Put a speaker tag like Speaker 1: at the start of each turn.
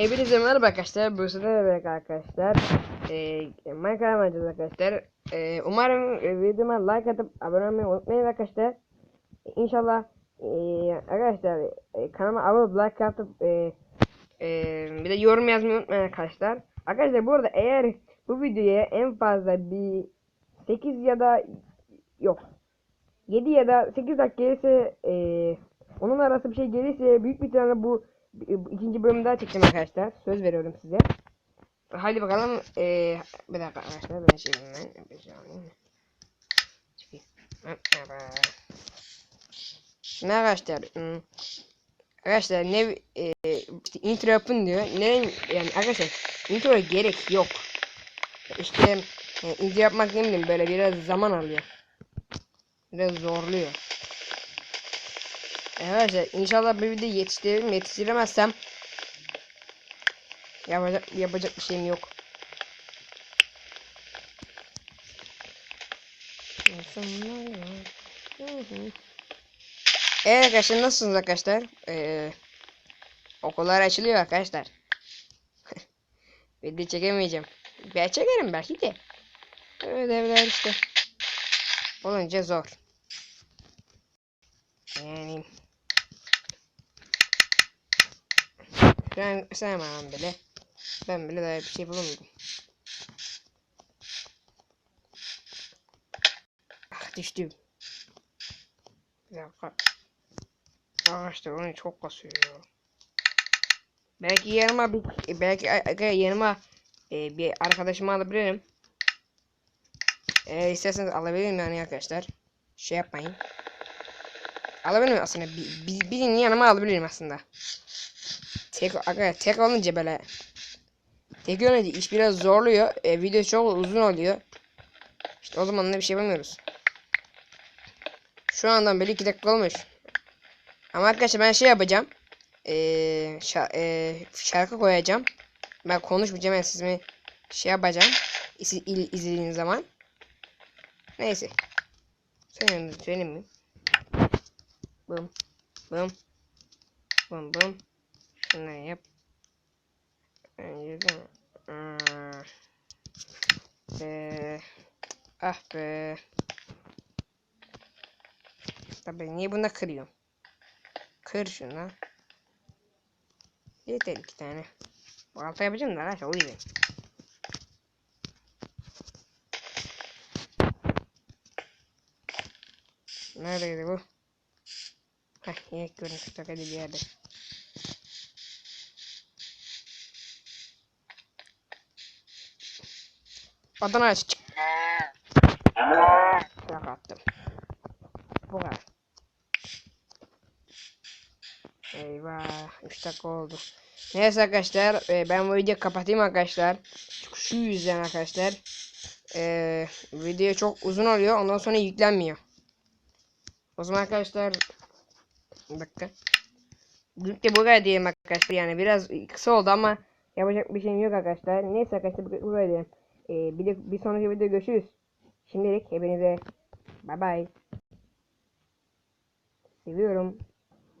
Speaker 1: Hepinize merhaba arkadaşlar. Bu sefer evet arkadaşlar. Ee, Minecraft oynayacağız arkadaşlar. Ee, umarım e, videoma like atıp abone olmayı unutmayın arkadaşlar. İnşallah e, arkadaşlar e, kanalıma abone olup like atıp e, e, bir de yorum yazmayı unutmayın arkadaşlar. Arkadaşlar bu arada eğer bu videoya en fazla bir 8 ya da yok 7 ya da 8 dakika gelirse e, onun arası bir şey gelirse büyük bir bu bu ikinci bölümü daha çekeceğim arkadaşlar. Söz veriyorum size. Hadi bakalım. E, bir dakika arkadaşlar ben şey ben bir şey alayım. Çıkayım. Arkadaşlar hmm, arkadaşlar ne e, intro yapın diyor. Ne yani arkadaşlar intro gerek yok. İşte e, intro yapmak ne bileyim böyle biraz zaman alıyor. Biraz zorluyor. Arkadaşlar inşallah bir video yetiştiririm. Yetiştiremezsem yapacak, yapacak bir şeyim yok. Evet arkadaşlar nasılsınız arkadaşlar? Ee, okullar açılıyor arkadaşlar. video çekemeyeceğim. Ben çekerim belki de. Ödevler işte. Olunca zor. Yani ben sevmem bile. Ben bile daha bir şey bulamadım. Ah düştüm. Bir. Arkadaşlar onu çok kasıyor. Belki yanıma bir belki yanıma e, bir arkadaşımı alabilirim. E, isterseniz alabilirim yani arkadaşlar. Şey yapmayın. Alabilirim aslında. Bir, bir, birini yanıma alabilirim aslında. Tek, aga, tek olunca böyle. Tek olunca iş biraz zorluyor. E, video çok uzun oluyor. İşte o zaman da bir şey yapamıyoruz. Şu andan böyle 2 dakika olmuş. Ama arkadaşlar ben şey yapacağım. Ee, şa e, şarkı koyacağım. Ben konuşmayacağım. Ben size şey yapacağım. İz izlediğiniz zaman. Neyse. Söyleyeyim, söyleyeyim mi? Bum. Bum. Bum bum. Şunu yap. Bence de. Hmm. Be. Ah be. Tabii niye bunda kırıyorum? Kır şunu. Yeter iki tane. Bu alta yapacağım da arkadaşlar o yüzden. Neredeydi bu? Heh yine görüntü takıldı bir yerde. Adana aç. Yak attım. Bu kadar. Eyvah. 3 dakika oldu. Neyse arkadaşlar. E, ben bu videoyu kapatayım arkadaşlar. Şu yüzden arkadaşlar. E, video çok uzun oluyor. Ondan sonra yüklenmiyor. O zaman arkadaşlar. Bir dakika. Bugün de bu kadar diyelim arkadaşlar. Yani biraz kısa oldu ama yapacak bir şeyim yok arkadaşlar. Neyse arkadaşlar bu kadar diyelim. Ee, bir, bir sonraki videoda görüşürüz. Şimdilik hepinize bay bay. Seviyorum.